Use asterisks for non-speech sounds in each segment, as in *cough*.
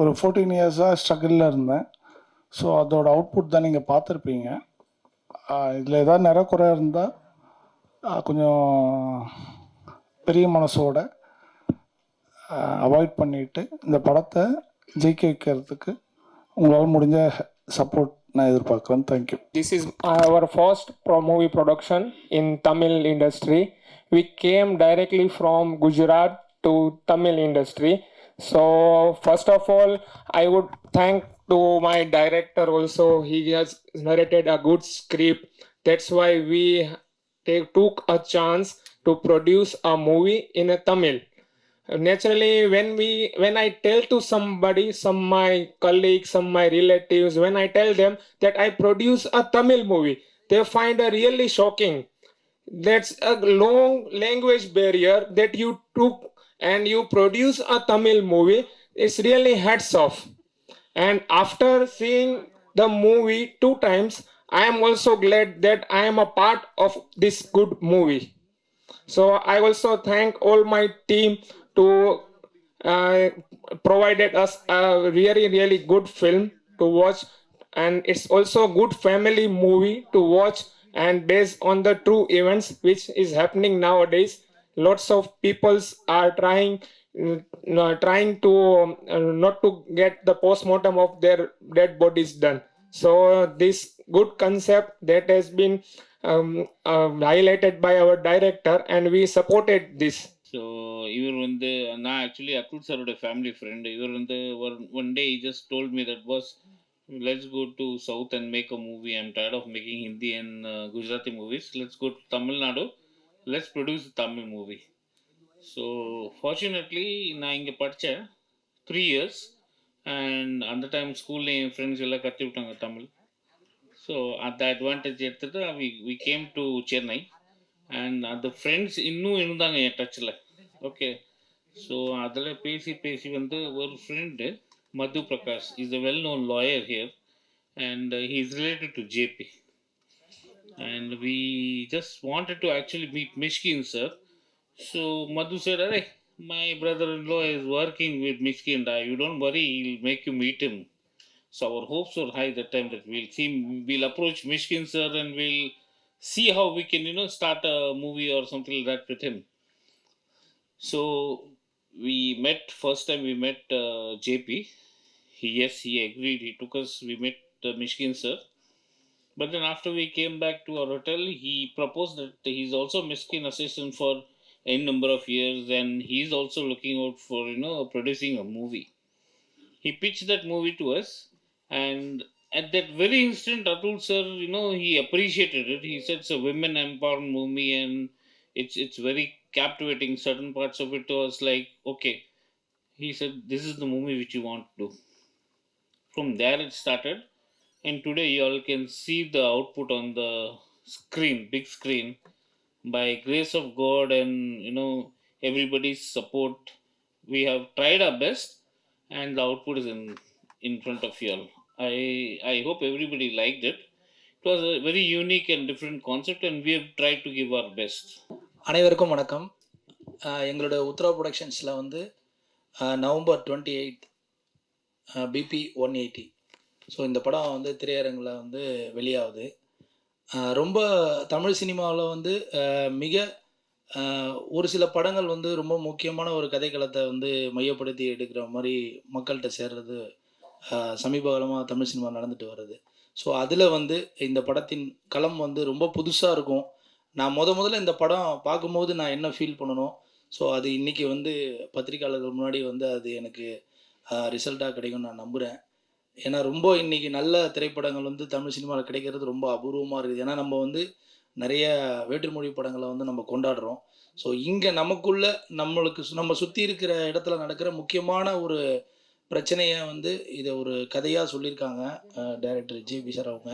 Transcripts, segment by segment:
ஒரு ஃபோர்டீன் இயர்ஸாக ஸ்ட்ரகிளில் இருந்தேன். ஸோ அதோட அவுட்புட் தான் நீங்கள் பார்த்துருப்பீங்க. இதில் ஏதாவது நிறக்குறை இருந்தால் கொஞ்சம் பெரிய மனசோட அவாய்ட் பண்ணிவிட்டு இந்த படத்தை ஜெயிக்க வைக்கிறதுக்கு உங்களால் முடிஞ்ச சப்போர்ட் நான் எதிர்பார்க்குறேன். Thank you this is our first pro movie production in Tamil industry we came directly from Gujarat to Tamil industry So first of all, I would thank to my director also. He has narrated a good script. That's why we took a chance to produce a movie in a Tamil naturally when we when i tell to somebody some my colleagues some my relatives when i tell them that i produce a tamil movie they find a really shocking that's a long language barrier that you took and you produce a tamil movie it's really hats off. And after seeing the movie two times i am also glad that i am a part of this good movie. So I also thank all my team to uh, provided us a really really good film to watch, and it's also a good family movie to watch. And based on the true events which is happening nowadays Lots of peoples are trying mm, uh, trying to uh, not to get the postmortem of their dead bodies done. So this good concept that has been um, um, highlighted by our director and we supported this so இவர் வந்து நான் actually அக்குல் சாரோட family friend இவர் வந்து ஒரு one day just told me that was let's go to south and make a movie I'm tired of making Hindi and Gujarati movies let's go to Tamil Nadu let's produce Tamil movie so fortunately நான் இங்கே படித்தேன் three years and அந்த time ஸ்கூல்ல என் friends எல்லாம் கற்று விட்டாங்க Tamil. So அந்த அட்வான்டேஜ் எடுத்துட்டு we we came to Chennai and அந்த ஃப்ரெண்ட்ஸ் இன்னும் இருந்தாங்க என் டச்சில் ஓகே ஸோ அதில் பேசி பேசி வந்து ஒரு friend Madhu Prakash is a well known lawyer here and he is related to J P and we just wanted to actually meet Mishkin sir. So Madhu said, Hey, my brother-in-law is working with Mishkin. Uh, You don't worry, he'll make you meet him. So our hopes were high that time that we'll see, we'll approach Mishkin sir and we'll see how we can, you know, start a movie or something like that with him. So we met first time we met uh, JP. He yes he agreed. He took us. We met uh, Mishkin sir. But then after we came back to our hotel, he proposed that he's also Miskin assistant for a number of years, and he's also looking out for you know producing a movie. He pitched that movie to us, and at that very instant, Atul sir, you know, he appreciated it. He said it's a women empowerment movie, and it's it's very captivating. Certain parts of it was like okay. He said, "This is the movie which you want to do." From there, it started and today you all can see the output on the screen big screen by grace of god and you know everybody's support we have tried our best and the output is in in front of you all i i hope everybody liked it it was a very unique and different concept and we have tried to give our best அனைவருக்கும் வணக்கம் அஹ் எங்களோட உத்ரா ப்ரொடக்ஷன்ஸில் வந்து அஹ் November twenty eight BB one eighty so இந்த படம் வந்து திரையரங்கில் வந்து வெளியாகுது. ரொம்ப தமிழ் சினிமாவில் வந்து மிக ஒரு சில படங்கள் வந்து ரொம்ப முக்கியமான ஒரு கதைக்களத்தை வந்து மையப்படுத்தி எடுக்கிற மாதிரி மக்கள்கிட்ட சேர்றது சமீப காலமாக தமிழ் சினிமா நடந்துட்டு வருது ஸோ அதில் வந்து இந்த படத்தின் களம் வந்து ரொம்ப புதுசாக இருக்கும். நான் முத முதல்ல இந்த படம் பார்க்கும்போது நான் என்ன ஃபீல் பண்ணணும் ஸோ அது இன்னைக்கு வந்து பத்திரிக்கையாளர்கள் முன்னாடி வந்து அது எனக்கு ரிசல்ட்டாக கிடைக்கும்னு நான் நம்புகிறேன் ஏன்னா ரொம்ப இன்னைக்கு நல்ல திரைப்படங்கள் வந்து தமிழ் சினிமாவில் கிடைக்கிறது ரொம்ப அபூர்வமாக இருக்குது. ஏன்னா நம்ம வந்து நிறைய வேற்றுமொழி படங்களை வந்து நம்ம கொண்டாடுறோம். ஸோ இங்கே நமக்குள்ள நம்மளுக்கு நம்ம சுற்றி இருக்கிற இடத்துல நடக்கிற முக்கியமான ஒரு பிரச்சனையை வந்து இதை ஒரு கதையாக சொல்லியிருக்காங்க டைரக்டர் ஜே. பி சார் அவங்க.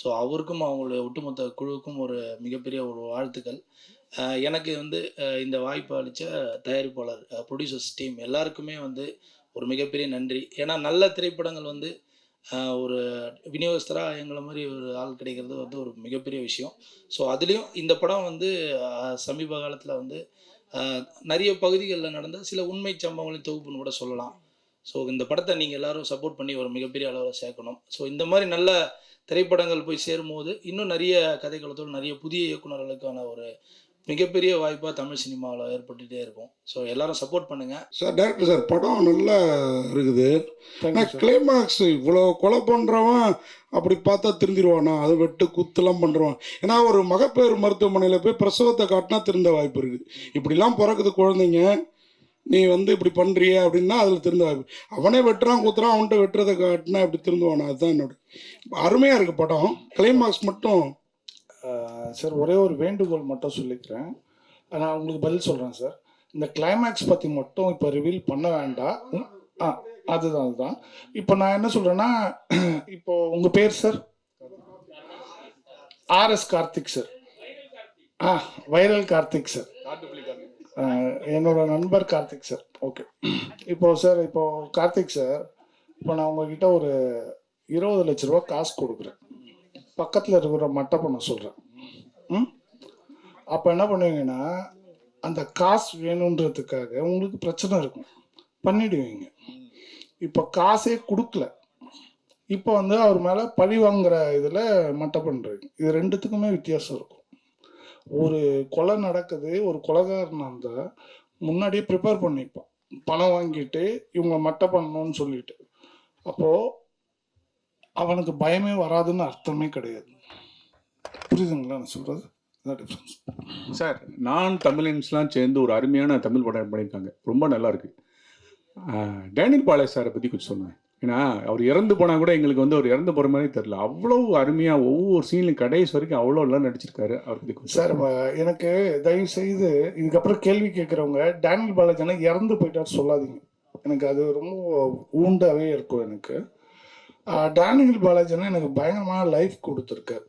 ஸோ அவருக்கும் அவங்களுடைய ஒட்டுமொத்த குழுவுக்கும் ஒரு மிகப்பெரிய ஒரு வாழ்த்துக்கள். எனக்கு வந்து இந்த வாய்ப்பு அளித்த தயாரிப்பாளர் ப்ரொடியூசர்ஸ் டீம் எல்லாருக்குமே வந்து ஒரு மிகப்பெரிய நன்றி. ஏன்னா நல்ல திரைப்படங்கள் வந்து ஒரு விநியோகஸ்தராக எங்களை மாதிரி ஒரு ஆள் கிடைக்கிறது வந்து ஒரு மிகப்பெரிய விஷயம். ஸோ அதுலேயும் இந்த படம் வந்து சமீப காலத்தில் வந்து நிறைய பகுதிகளில் நடந்த சில உண்மை சம்பவங்களின் தொகுப்புன்னு கூட சொல்லலாம். ஸோ இந்த படத்தை நீங்கள் எல்லாரும் சப்போர்ட் பண்ணி ஒரு மிகப்பெரிய அளவில் சேர்க்கணும். ஸோ இந்த மாதிரி நல்ல திரைப்படங்கள் போய் சேரும்போது இன்னும் நிறைய கதைகளத்தோடு நிறைய புதிய இயக்குனர்களுக்கான ஒரு மிகப்பெரிய வாய்ப்பாக தமிழ் சினிமாவில் ஏற்பட்டுகிட்டே இருக்கும். ஸோ எல்லாரும் சப்போர்ட் பண்ணுங்கள் சார் டேரக்டர் சார் படம் நல்லா இருக்குது. ஆனால் கிளைமாக்ஸ் இவ்வளோ கொலை பண்ணுறவன் அப்படி பார்த்தா திருந்திருவானா? அது வெட்டு குத்துலாம் பண்ணுறவன் ஏன்னா ஒரு மகப்பேறு மருத்துவமனையில் போய் பிரசவத்தை காட்டினா திருந்த வாய்ப்பு இருக்குது. இப்படிலாம் பிறக்குது குழந்தைங்க. நீ வந்து இப்படி பண்ணுறிய அப்படின்னா அதில் திருந்த வாய்ப்பு. அவனே வெட்டுறான் குத்துறான் அவன்கிட்ட வெட்டுறதை காட்டினா இப்படி திருந்துவானா? அதுதான் என்னோட அருமையாக இருக்குது படம். கிளைமாக்ஸ் மட்டும் சார் ஒரே ஒரு வேண்டுகோள் மட்டும் சொல்லிக்கிறேன். நான் உங்களுக்கு பதில் சொல்கிறேன் சார். இந்த கிளைமேக்ஸ் பற்றி மட்டும் இப்போ ரிவீல் பண்ண வேண்டாம். ஆ அதுதான் அதுதான். இப்போ நான் என்ன சொல்கிறேன்னா *clears throat* இப்போ உங்கள் பேர் சார்? RS Karthik sir. ஆ வைரல் கார்த்திக் சார். என்னோட நண்பர் கார்த்திக் சார். ஓகே. இப்போ சார் இப்போ கார்த்திக் சார் இப்போ நான் உங்ககிட்ட ஒரு இருபது லட்ச ரூபா காசு கொடுக்குறேன். பக்கத்தில் இருக்கிற மட்டை பண்ண சொல்கிறேன் ம்? அப்போ என்ன பண்ணுவீங்கன்னா அந்த காசு வேணுன்றதுக்காக உங்களுக்கு பிரச்சனை இருக்கும். பண்ணிடுவீங்க. இப்போ காசே கொடுக்கல. இப்போ வந்து அவர் மேலே பழி வாங்குற இதில் மட்டை பண்ணுறீங்க இது ரெண்டுத்துக்குமே வித்தியாசம் இருக்கும். ஒரு கொலை நடக்குது ஒரு கொலைகாரனா இருந்தால் முன்னாடியே ப்ரிப்பேர் பண்ணிப்பான். பணம் வாங்கிட்டு இவங்க மட்டை பண்ணணும்னு சொல்லிட்டு. அப்போது அவனுக்கு பயமே வராதுன்னு அர்த்தமே கிடையாது. புரியுதுங்களா நான் சொல்கிறது டிஃப்ரென்ஸ் சார் நான் தமிழன்ஸ்லாம் சேர்ந்து ஒரு அருமையான தமிழ் படம் பண்ணியிருக்காங்க. ரொம்ப நல்லா இருக்கு டேனியல் பாலே சாரை பற்றி கொஞ்சம் சொல்லுங்கள் ஏன்னா அவர் இறந்து போனால் கூட எங்களுக்கு வந்து அவர் இறந்து போகிற மாதிரி தெரில அவ்வளோ அருமையாக ஒவ்வொரு சீன்லையும் கடைசி வரைக்கும் அவ்வளோ எல்லாம் நடிச்சிருக்காரு அவர் பற்றி சார் எனக்கு தயவு செய்து இதுக்கப்புறம் கேள்வி கேட்குறவங்க டேனியல் பாலாஜினா இறந்து போயிட்டார் சொல்லாதீங்க. எனக்கு அது ரொம்ப ஊண்டாவே இருக்கும் எனக்கு. டேனியல் பாலாஜினா எனக்கு பயங்கரமான லைஃப் கொடுத்துருக்காரு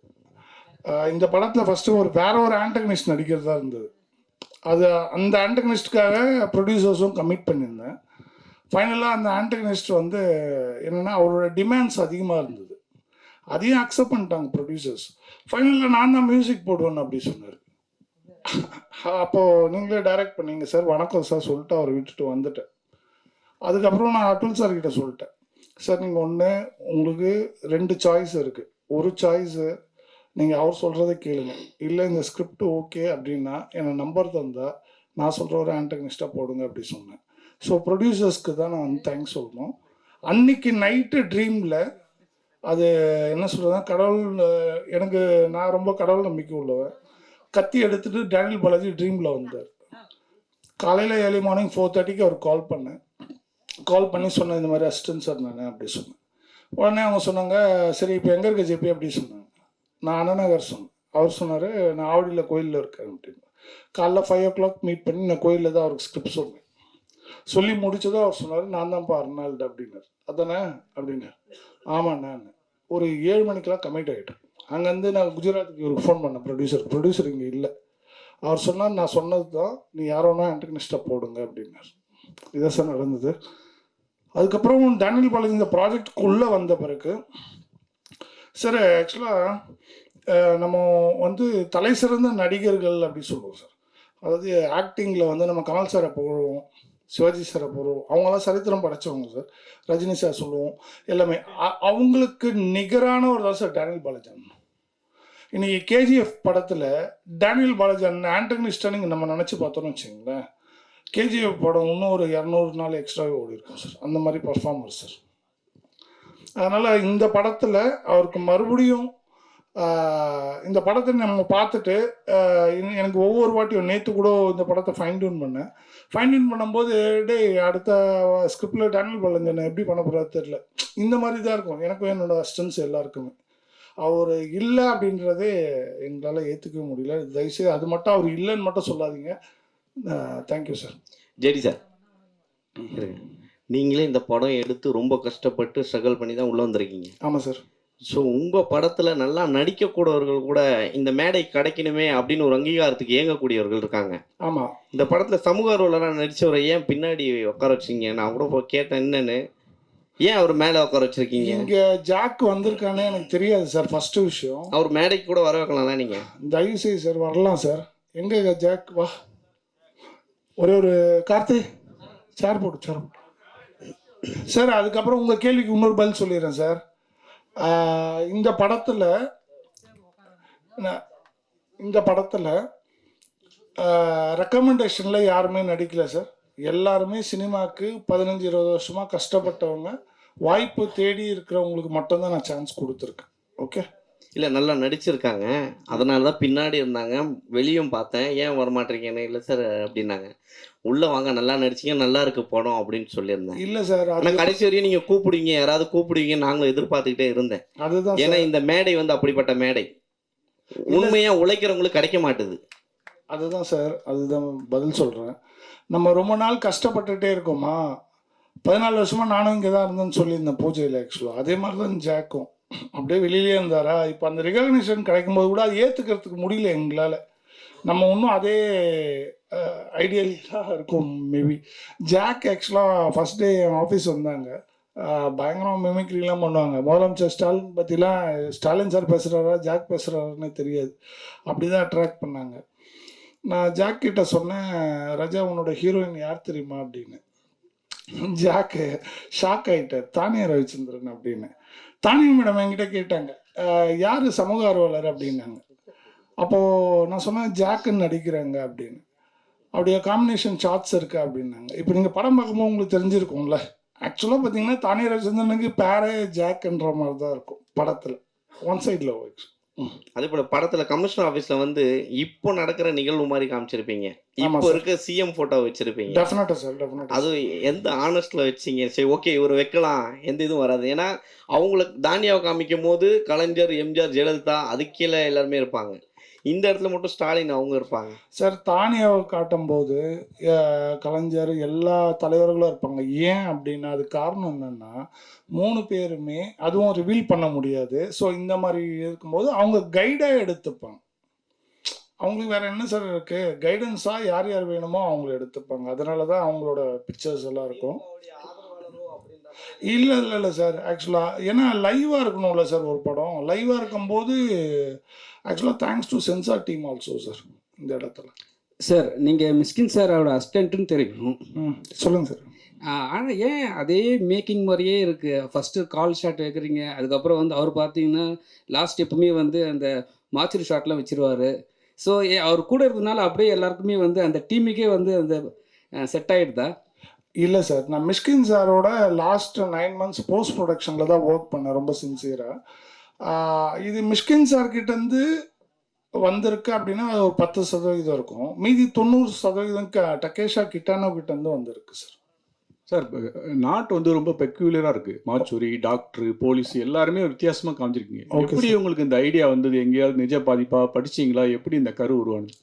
இந்த படத்தில் ஃபஸ்ட்டு ஒரு வேற ஒரு ஆண்டகனிஸ்ட் நடிக்கிறதா இருந்தது. அது அந்த ஆண்டகனிஸ்டுக்காக ப்ரொடியூசர்ஸும் கமிட் பண்ணியிருந்தேன். ஃபைனலாக அந்த ஆண்டகனிஸ்ட் வந்து என்னென்னா அவரோட டிமாண்ட்ஸ் அதிகமாக இருந்தது. அதையும் அக்செப்ட் பண்ணிட்டாங்க ப்ரொடியூசர்ஸ் ஃபைனலில் நான் தான் மியூசிக் போடுவேன் அப்படி சொன்னார். அப்போது நீங்களே டைரக்ட் பண்ணீங்க சார் வணக்கம் சார் சொல்லிட்டு அவரை விட்டுட்டு வந்துட்டேன். அதுக்கப்புறம் நான் அட்டுல் சார்கிட்ட சொல்லிட்டேன். சார் நீங்கள் ஒன்று உங்களுக்கு ரெண்டு சாய்ஸ் இருக்குது ஒரு சாய்ஸு நீங்கள் அவர் சொல்கிறத கேளுங்க. இல்லை இந்த ஸ்கிரிப்ட் ஓகே அப்படின்னா என்னை நம்பர் தந்தால் நான் சொல்கிற ஒரு ஆண்டகனிஸ்டாக போடுங்க அப்படி சொன்னேன். ஸோ ப்ரொடியூசர்ஸ்க்கு தான் நான் வந்து தேங்க்ஸ் சொல்லணும். அன்னைக்கு நைட்டு ட்ரீமில் அது என்ன சொல்கிறதுனா கடவுள் எனக்கு நான் ரொம்ப கடவுள் நம்பிக்கை உள்ளவன். கத்தி எடுத்துகிட்டு டேனியல் பாலாஜி ட்ரீமில் வந்தார். காலையில் ஏர்லி மார்னிங் ஃபோர் தேர்ட்டிக்கு அவர் கால் பண்ணேன். கால் பண்ணி சொன்னேன் இந்த மாதிரி அசிஸ்டன்ட் சார் நான் அப்படி சொன்னேன். உடனே அவங்க சொன்னாங்க சரி இப்போ எங்கே இருக்க ஜெபி? அப்படி சொன்னாங்க. நான் அண்ணநகர் சொன்னேன். அவர் சொன்னார் நான் ஆவடியில் கோயிலில் இருக்கேன் அப்படின்னு. காலைல ஃபைவ் ஓ கிளாக் மீட் பண்ணி நான் கோயிலில் தான் அவருக்கு ஸ்கிரிப்ட் சொன்னேன். சொல்லி முடிச்சதும் அவர் சொன்னார் நான் தான்ப்பா அர்னால்டு அப்படின்னார். அதானே? அப்படின்னார். ஆமாண்ணா ஒரு ஏழு மணிக்கெலாம் கமிட் ஆகிட்டேன் அங்கேருந்து நான் குஜராத்துக்கு இவருக்கு ஃபோன் பண்ணேன் ப்ரொடியூசர் ப்ரொடியூசர் இங்கே இல்லை. அவர் சொன்னார் நான் சொன்னது தான் நீ யாரோனா ஆண்டகனிஸ்டாக போடுங்க அப்படின்னார். இதான் சார் நடந்தது. அதுக்கப்புறம் டேனியல் பாலாஜி இந்த ப்ராஜெக்டுக்குள்ளே வந்த பிறகு சார் ஆக்சுவலாக நம்ம வந்து தலை சிறந்த நடிகர்கள் அப்படி சொல்லுவோம் சார் அதாவது ஆக்டிங்கில் வந்து நம்ம கமல் சாரை போடுவோம் சிவாஜி சாரை போடுவோம் அவங்களாம் சரித்திரம் படைச்சவங்க சார் ரஜினி சார் சொல்லுவோம் எல்லாமே. அவங்களுக்கு நிகரான ஒரு தான் சார் டேனியல் பாலாஜன். இன்னைக்கு கேஜிஎஃப் படத்தில் டேனியல் பாலாஜன் ஆண்டகனிஸ்டாக நம்ம நினச்சி பார்த்தோம்னு வச்சுங்களேன் கேஜிஎஃப் படம் இன்னும் ஒரு இரநூறு நாள் எக்ஸ்ட்ராவே ஓடி இருக்கும் சார். அந்த மாதிரி பர்ஃபார்மர் சார். அதனால் இந்த படத்தில் அவருக்கு மறுபடியும் இந்த படத்தை நம்ம பார்த்துட்டு எனக்கு ஒவ்வொரு வாட்டியும் நேற்று கூட இந்த படத்தை ஃபைன் டியூன் பண்ணேன். ஃபைன் டியூன் பண்ணும்போது டேய் அடுத்த ஸ்கிரிப்டில் டேனியல் பழஞ்சனை எப்படி பண்ண போகிறது தெரில இந்த மாதிரி தான் இருக்கும். எனக்கும் என்னோட அஸ்டன்ஸ் எல்லாருக்குமே. அவர் இல்லை அப்படின்றதே எங்களால் ஏற்றுக்கவே முடியல. தயவுசெய்து அது மட்டும் அவர் இல்லைன்னு மட்டும் சொல்லாதீங்க. Thank you sir. JD sir. நீங்களே இந்த படம் எடுத்து ரொம்ப கஷ்டப்பட்டு ஸ்ட்ரகிள் பண்ணி தான் உள்ளே வந்திருக்கீங்க. ஆமாம் சார் ஸோ உங்கள் படத்தில் நல்லா நடிக்கக்கூடியவர்கள் கூட இந்த மேடை கிடைக்கணுமே அப்படின்னு ஒரு அங்கீகாரத்துக்கு ஏங்கக்கூடியவர்கள் இருக்காங்க. ஆமாம் இந்த படத்தில் சமூக ரோலெல்லாம் நடிச்சவரை ஏன் பின்னாடி உட்கார வச்சிங்க? நான் கூட கேட்டேன். என்னன்னு? ஏன் அவர் மேலே உட்கார வச்சிருக்கீங்க? இங்கே ஜாக் வந்திருக்கானே எனக்கு தெரியாது சார் ஃபஸ்ட்டு விஷயம். அவர் மேடைக்கு கூட வர வைக்கலாம்ல நீங்கள் தயவு செய்து சார் வரலாம் சார் எங்கே ஜாக்? வா. ஒரே ஒரு கார்த்தி? சேர் போட்டு சேர் சார் அதுக்கப்புறம் உங்கள் கேள்விக்கு இன்னொரு பதில் சொல்லிடுறேன் சார் இந்த படத்தில் இந்த படத்தில் ரெக்கமெண்டேஷனில் யாருமே நடிக்கல சார் எல்லாருமே சினிமாவுக்கு பதினஞ்சு இருபது வருஷமாக கஷ்டப்பட்டவங்க. வாய்ப்பு தேடி இருக்கிறவங்களுக்கு மட்டும்தான் நான் சான்ஸ் கொடுத்துருக்கேன். ஓகே இல்லை நல்லா நடிச்சிருக்காங்க. அதனால தான் பின்னாடி இருந்தாங்க. வெளியும் பார்த்தேன். ஏன் வரமாட்டீங்கன்னு இல்லை சார் அப்படின்னாங்க. உள்ளே வாங்க நல்லா நடிச்சீங்க நல்லா இருக்கு படம் அப்படின்னு சொல்லியிருந்தேன். இல்லை சார் ஆனால் கடைசி வரையும் நீங்கள் கூப்பிடுவீங்க. யாராவது கூப்பிடுவீங்க நாங்களும் எதிர்பார்த்துக்கிட்டே இருந்தேன். அதுதான் ஏன்னா இந்த மேடை வந்து அப்படிப்பட்ட மேடை. உண்மையா உழைக்கிறவங்களுக்கு கிடைக்க மாட்டுது. அதுதான் சார் அதுதான் பதில் சொல்கிறேன் நம்ம ரொம்ப நாள் கஷ்டப்பட்டுட்டே இருக்கோமா? பதினாலு வருஷமா நானும் இங்கே தான் இருந்தேன்னு சொல்லியிருந்தேன் பூஜையில் ஆக்சுவலாக அதே மாதிரி தான் ஜாக்கும். அப்படியே வெளியிலே இருந்தாரா? இப்போ அந்த ரெகக்னிஷன் கிடைக்கும்போது கூட அதை ஏற்றுக்கிறதுக்கு முடியல எங்களால். நம்ம இன்னும் அதே ஐடியலாக இருக்கும் மேபி ஜாக் ஆக்சுவலாக ஃபஸ்ட் டே என் ஆஃபீஸ் வந்தாங்க. பயங்கரமாக பயங்கரமா மிமிக்ரிலாம் பண்ணுவாங்க. முதலமைச்சர் ஸ்டாலின் பற்றிலாம் ஸ்டாலின் சார் பேசுகிறாரா ஜாக் பேசுகிறாருன்னு தெரியாது. அப்படி தான் அட்ராக்ட் பண்ணாங்க. நான் ஜாக் கிட்ட சொன்னேன் ரஜா உன்னோட ஹீரோயின் யார் தெரியுமா? அப்படின்னு. ஜாக்கு ஷாக் ஆகிட்டார் தானே ரவிச்சந்திரன் அப்படின்னு. தானியம் மேடம் என்கிட்ட கேட்டாங்க. யார் சமூக ஆர்வலர்? அப்படின்னாங்க. அப்போது நான் சொன்னேன் ஜாக்குன்னு நடிக்கிறாங்க அப்படின்னு. அப்படியே காம்பினேஷன் ஷார்ட்ஸ் இருக்குது அப்படின்னாங்க. இப்போ நீங்கள் படம் பார்க்கும்போது உங்களுக்கு தெரிஞ்சிருக்கும்ல. ஆக்சுவலாக பார்த்தீங்கன்னா தானிய ரவிச்சந்திரனுக்கு பேரே ஜாக்குன்ற மாதிரி தான் இருக்கும் படத்தில். ஒன் சைடில் ஒர்க்ஸ் அதே போல படத்துல கமிஷனர் ஆபீஸ்ல வந்து இப்போ நடக்கிற நிகழ்வு மாதிரி காமிச்சிருப்பீங்க. இப்போ. இருக்க சிஎம் போட்டோ வச்சிருப்பீங்க. சார் அது எந்த ஆனஸ்ட்ல வச்சீங்க? சரி ஓகே இவர் வைக்கலாம். எந்த இதுவும் வராது. ஏன்னா அவங்களுக்கு தானியாவை காமிக்கும் போது கலைஞர் எம்ஜிஆர் ஜெயலலிதா அதுக்கு கீழே எல்லாருமே இருப்பாங்க. இந்த இடத்துல மட்டும் ஸ்டாலின் அவங்க இருப்பாங்க. சார் தானியாவை காட்டும்போது கலைஞர் எல்லா தலைவர்களும் இருப்பாங்க. ஏன் அப்படின்னா அது காரணம் என்னன்னா மூணு பேருமே அதுவும் ரிவீல் பண்ண முடியாது. ஸோ இந்த மாதிரி இருக்கும்போது அவங்க கைடாக எடுத்துப்பாங்க. அவங்களுக்கு வேற என்ன சார் இருக்கு? கைடன்ஸாக யார் யார் வேணுமோ அவங்கள எடுத்துப்பாங்க. அதனால தான் அவங்களோட பிக்சர்ஸ் எல்லாம் இருக்கும். இல்லை இல்லை இல்லை சார் ஆக்சுவலாக ஏன்னா லைவாக இருக்கணும்ல சார் ஒரு படம். லைவாக இருக்கும்போது ஆக்சுவலாக thanks to censor team also sir இந்த இடத்துல. சார் நீங்கள் மிஸ்கின் சாரோட அசிஸ்டண்ட்டுன்னு தெரியும். சொல்லுங்கள் சார் ஆனால் ஏன் அதே மேக்கிங் மாதிரியே இருக்குது ஃபஸ்ட்டு கால் ஷாட் வைக்கிறீங்க அதுக்கப்புறம் வந்து அவர் பார்த்தீங்கன்னா லாஸ்ட் எப்பவுமே வந்து அந்த மாச்சரி ஷாட்லாம் வச்சிருவாரு. ஸோ அவர் கூட இருந்தனால அப்படியே எல்லாருக்குமே வந்து அந்த டீமுக்கே வந்து அந்த செட் ஆகிடுதா இல்லை சார். நான் மிஷ்கின் சாரோட லாஸ்ட் நைன் மந்த்ஸ் போஸ்ட் ப்ரொடக்ஷனில் தான் ஒர்க் பண்ணேன் ரொம்ப சின்சியராக இது மிஷ்கின் சார் கிட்டேருந்து வந்திருக்கு அப்படின்னா அது ஒரு பத்து சதவீதம் இருக்கும். மீதி தொண்ணூறு சதவீதம் க டக்கேஷா கிட்டானோ கிட்டேருந்து வந்திருக்கு சார். சார் நாட்டு வந்து ரொம்ப பெக்யூலராக இருக்கு. மாச்சூரி டாக்டர் போலீஸ் எல்லாருமே வித்தியாசமா காமிச்சிருக்கீங்க. எப்படி உங்களுக்கு இந்த ஐடியா வந்தது? எங்கேயாவது நிஜ பாதிப்பா? படிச்சீங்களா? எப்படி இந்த கரு உருவானது?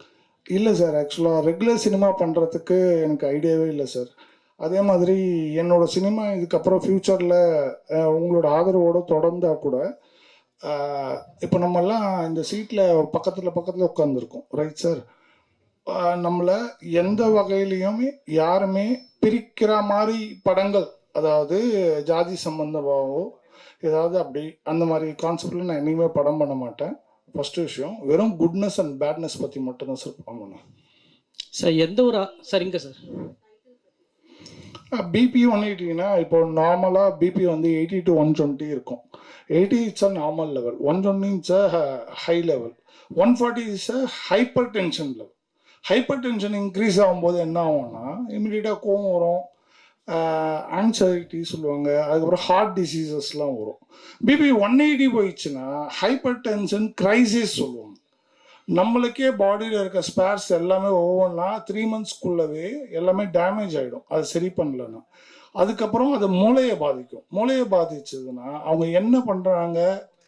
இல்லை சார் ஆக்சுவலாக ரெகுலர் சினிமா பண்ணுறதுக்கு எனக்கு ஐடியாவே இல்லை சார். அதே மாதிரி என்னோட சினிமா இதுக்கப்புறம் ஃப்யூச்சரில் உங்களோட ஆதரவோட தொடர்ந்தா கூட இப்போ நம்மெல்லாம் இந்த சீட்டில் பக்கத்தில் பக்கத்தில் உட்காந்துருக்கோம் ரைட் சார் நம்மளை எந்த வகையிலையுமே யாருமே பிரிக்கிற மாதிரி படங்கள் அதாவது ஜாதி சம்பந்தமாகவோ ஏதாவது அப்படி அந்த மாதிரி கான்செப்டில் நான் இனிமேல் படம் பண்ண மாட்டேன். ஃபஸ்ட்டு விஷயம் வெறும் குட்னஸ் அண்ட் பேட்னஸ் பற்றி மட்டும்தான் சார் படம் சார் எந்த ஒரு சரிங்க சார் பிபி ஒன் எயிட்டிங்கன்னா இப்போ நார்மலாக பிபி வந்து எயிட்டி டு ஒன் டுவெண்ட்டி இருக்கும். Eighty it's a normal level one twenty it's a high level one forty is a hypertension level hypertension increase ஆகும்போது என்ன ஆகும்னா இமிடியேட்டாக கோவம் வரும். ஆன்சைட்டி சொல்லுவாங்க. அதுக்கப்புறம் ஹார்ட் டிசீசஸ்லாம் வரும். பிபி ஒன் எயிட்டி போயிடுச்சுன்னா ஹைப்பர் டென்ஷன் கிரைசிஸ் சொல்லுவாங்க. நம்மளுக்கே பாடியில் இருக்க ஸ்பேர்ஸ் எல்லாமே ஒவ்வொன்றா த்ரீ மந்த்ஸ்க்குள்ளவே எல்லாமே டேமேஜ் ஆகிடும் அதை சரி பண்ணலன்னா. அதுக்கப்புறம் அது மூளையை பாதிக்கும். மூளையை பாதிச்சதுன்னா அவங்க என்ன பண்ணுறாங்க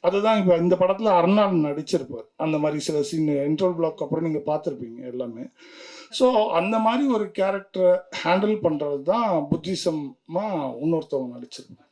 அதுதான் இப்போ இந்த படத்தில் அர்னால் நடிச்சிருப்பார். அந்த மாதிரி சில சீன் இன்ட்ரோல் பிளாக் அப்புறம் நீங்கள் பார்த்துருப்பீங்க எல்லாமே. ஸோ அந்த மாதிரி ஒரு கேரக்டரை ஹேண்டில் பண்ணுறது தான் புத்திசமாக இன்னொருத்தவங்க நடிச்சிருப்பாங்க.